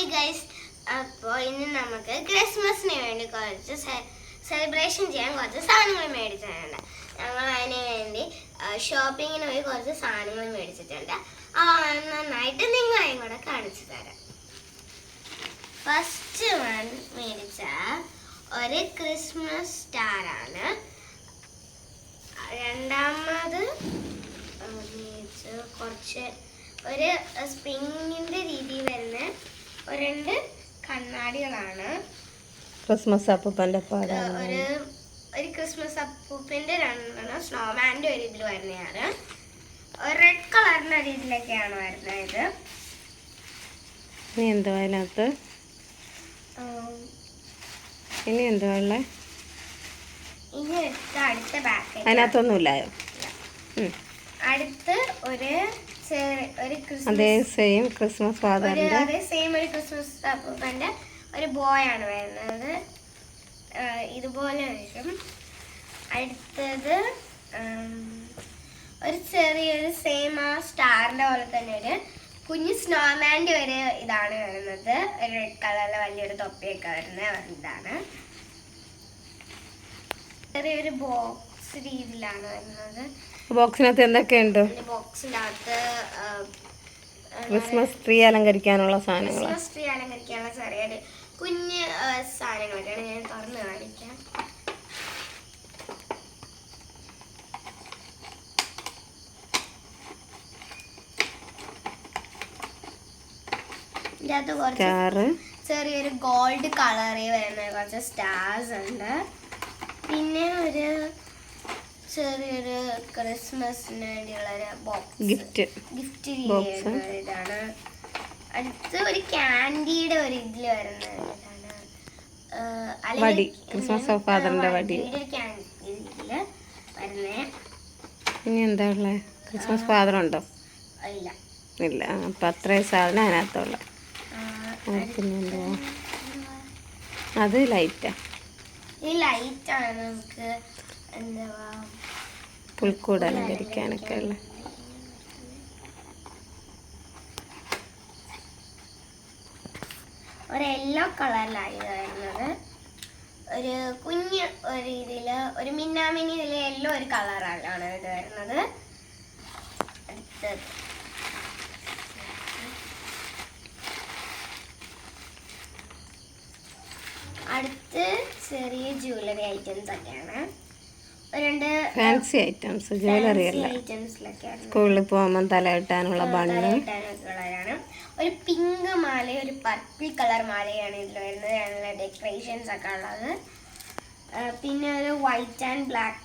Hi guys അപ്പോൾ ഇന്ന് നമുക്ക് ക്രിസ്മസിന് വേണ്ടി കുറച്ച് സെലിബ്രേഷൻ ചെയ്യാൻ കുറച്ച് സാധനങ്ങൾ മേടിച്ചിട്ടുണ്ട്. ഞങ്ങൾ അതിന് വേണ്ടി ഷോപ്പിങ്ങിന് പോയി കുറച്ച് സാധനങ്ങൾ മേടിച്ചിട്ടുണ്ട്. നന്നായിട്ട് നിങ്ങളെയും കൂടെ കാണിച്ചു തരാം. ഫസ്റ്റ് വൺ മേടിച്ച ഒരു ക്രിസ്മസ് സ്റ്റാറാണ് രണ്ടാമത് മേടിച്ച കുറച്ച് ഒരു സ്പ്രിങ്ങിന്റെ രീതിയിൽ വരുന്ന രണ്ട് കണ്ണാടികളാണ്. ക്രിസ്മസ് അപ്പൂപ്പന്റെ പാടാണ് ഒരു ഒരു ക്രിസ്മസ് അപ്പൂപ്പിന്റെ രണ്ടെണ്ണം സ്നോമാന്റെ ഒരു ഇതിൽ വരുന്നതാണ്. ഒരു റെഡ് കളറിന്റെ ഇതിലൊക്കെയാണ് വരുന്നത്. ഇനി എന്തുവാ അതിനകത്ത്? ഇനി എന്തുവാ ഉള്ളത് ഇനി അടുത്ത ബാക്ക് അതിനകത്തൊന്നുമില്ലായോ ഉം. അടുത്ത് ഒരു ഒരു അതേ സെയിം ക്രിസ്മസ് ഫാദറിന്റെ അതേ സെയിം ഒരു ക്രിസ്മസ് ഒരു ബോയ് ആണ് വരുന്നത്. ഇതുപോലെ വരും. അടുത്തത് ഒരു ചെറിയൊരു സെയിം ആ സ്റ്റാറിന്റെ പോലെ തന്നെ ഒരു കുഞ്ഞ് സ്നോമാന്റെ ഒരു ഇതാണ് വരുന്നത്. ഒരു റെഡ് കളറിലെ വലിയൊരു തൊപ്പിയൊക്കെ വരുന്ന ഇതാണ്. ചെറിയൊരു ബോക്സ് രീതിയിലാണ് വരുന്നത്. ബോക്സിനകത്ത് എന്തൊക്കെയുണ്ട്? ബോക്സിന്റെ അകത്ത് ക്രിസ്മസ് ട്രീ അലങ്കരിക്കാനുള്ള സാധനങ്ങൾ ക്രിസ്മസ് ട്രീ അലങ്കരിക്കാനുള്ള ചെറിയൊരു കുഞ്ഞ് സാധനങ്ങളൊക്കെയാണ് ഞാൻ തുറന്ന് കാണിക്കാം. ചെറിയൊരു ഗോൾഡ് കളറിൽ വരുന്ന കുറച്ച് സ്റ്റാർസ് ഉണ്ട്. പിന്നെ ഒരു ചെറിയൊരു ക്രിസ്മസിന് വേണ്ടിയുള്ള ബോക്സ് ഗിഫ്റ്റ്. ഗിഫ്റ്റ് ബോക്സ് ഇതാണ് അടുത്ത് ഒരു കാൻഡിയുടെ ഒരു ഇതിൽ വരുന്ന വടി. ക്രിസ്മസ് ഫാദറിന്റെ വടി. ഇനി എന്താ ഉള്ളത് ക്രിസ്മസ് ഫാദർ ഉണ്ടോ? ഇല്ല. ഇല്ല. അപ്പം അത്രയും സാധനം അതിനകത്തുള്ള. പിന്നെ എന്താ? അത് ലൈറ്റാ ഈ ലൈറ്റാണ് നമുക്ക് പുൽക്കൂട് അലങ്കരിക്കാനൊക്കെ ഉള്ള. ഒരു യെല്ലോ കളറിലായി വരുന്നത്. ഒരു കുഞ്ഞ് ഒരു ഇതിൽ ഒരു മിന്നാമിനി ഇതിലെ യെല്ലോ ഒരു കളറാണ് ഇത് വരുന്നത്. അടുത്തത്. അടുത്ത് ചെറിയ ജ്വല്ലറി ഐറ്റംസ് ഒക്കെയാണ്. ഫാൻസി ഐറ്റംസ് ജ്വല്ലറി അല്ല. സ്കൂളിൽ പോകുമ്പോൾ തല ഇട്ടാനുള്ള ബണ്ണ് ഒരു പിങ്ക് മാല ഒരു പർപ്പിൾ കളർ മാലയാണ് ഇതിൽ വരുന്നത്. അതിനുള്ള ഡെക്കറേഷൻസ് ഒക്കെ ഉള്ളത്. പിന്നെ ഒരു വൈറ്റ് ആൻഡ് ബ്ലാക്ക്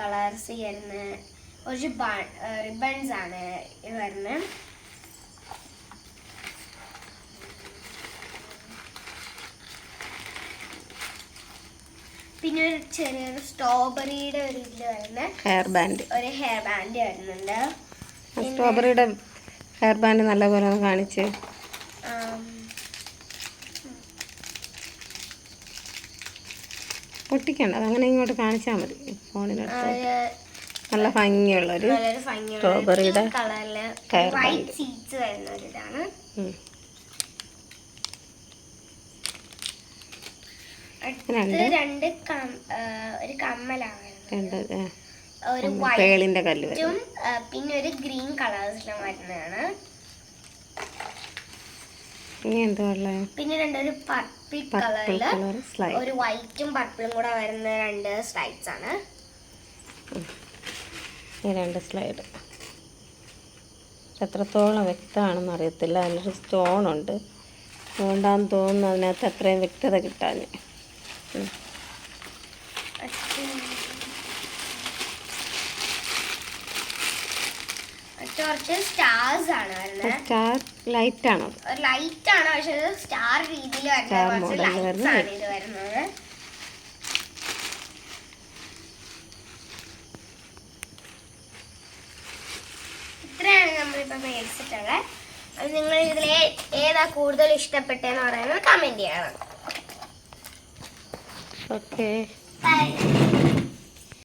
കളേഴ്സ് വരുന്ന കുറച്ച് റിബൺസ് ആണ് ഇത് വരുന്നത്. പിന്നെ ഒരു ചെറിയൊരു സ്ട്രോബെറിയുടെ ഒരു ഇത് വരുന്ന. ഹെയർ ബാൻഡ് ഒരു ഹെയർ ബാൻഡ് വരുന്നുണ്ട്. സ്ട്രോബെറിയുടെ ഹെയർ ബാൻഡ് നല്ലപോലെ കാണിച്ച്. പൊട്ടിക്കണ്ട. അതങ്ങനെ ഇങ്ങോട്ട് കാണിച്ചാൽ മതി. ഫോണിനടുത്ത് നല്ല ഭംഗിയുള്ളൊരു ഭംഗിയുള്ള സ്ട്രോബെറിയുടെ കളറിൽ കയറി വൈറ്റ് സീഡ്സ് വരുന്ന ഒരു ഇതാണ് ഉം. അടുത്ത് രണ്ട്. ഒരു കമ്മലാണ്. ഒരു പേളിന്റെ കല്ല് പിന്നെ ഒരു ഗ്രീൻ കളേഴ്സിലും വരുന്നതാണ്. പിന്നെ രണ്ടൊരു പർപ്പിൾ കളറിൽ ഒരു വൈറ്റും പർപ്പിളും കൂടെ വരുന്ന രണ്ട് സ്ലൈഡ്സ് ആണ്. രണ്ട് സ്ലൈഡ് എത്രത്തോളം വ്യക്തമാണെന്ന് അറിയത്തില്ല. അതിലൊരു സ്റ്റോൺ ഉണ്ട്. അതുകൊണ്ടാന്ന് തോന്നുന്നു അതിനകത്ത് അത്രയും വ്യക്തത കിട്ടാൻ സ്റ്റാർ ലൈറ്റ് ആണോ ലൈറ്റ് ആണ് പക്ഷെ സ്റ്റാർ രീതിയിൽ വരുന്നത്. ഇത്രയാണ് നമ്മളിപ്പോൾ മേടിച്ചിട്ടുള്ളത്. അത് നിങ്ങൾ ഇതിലെ ഏതാ കൂടുതൽ ഇഷ്ടപ്പെട്ടതെന്ന് പറയുന്നത് കമന്റ് ചെയ്യണം. Okay bye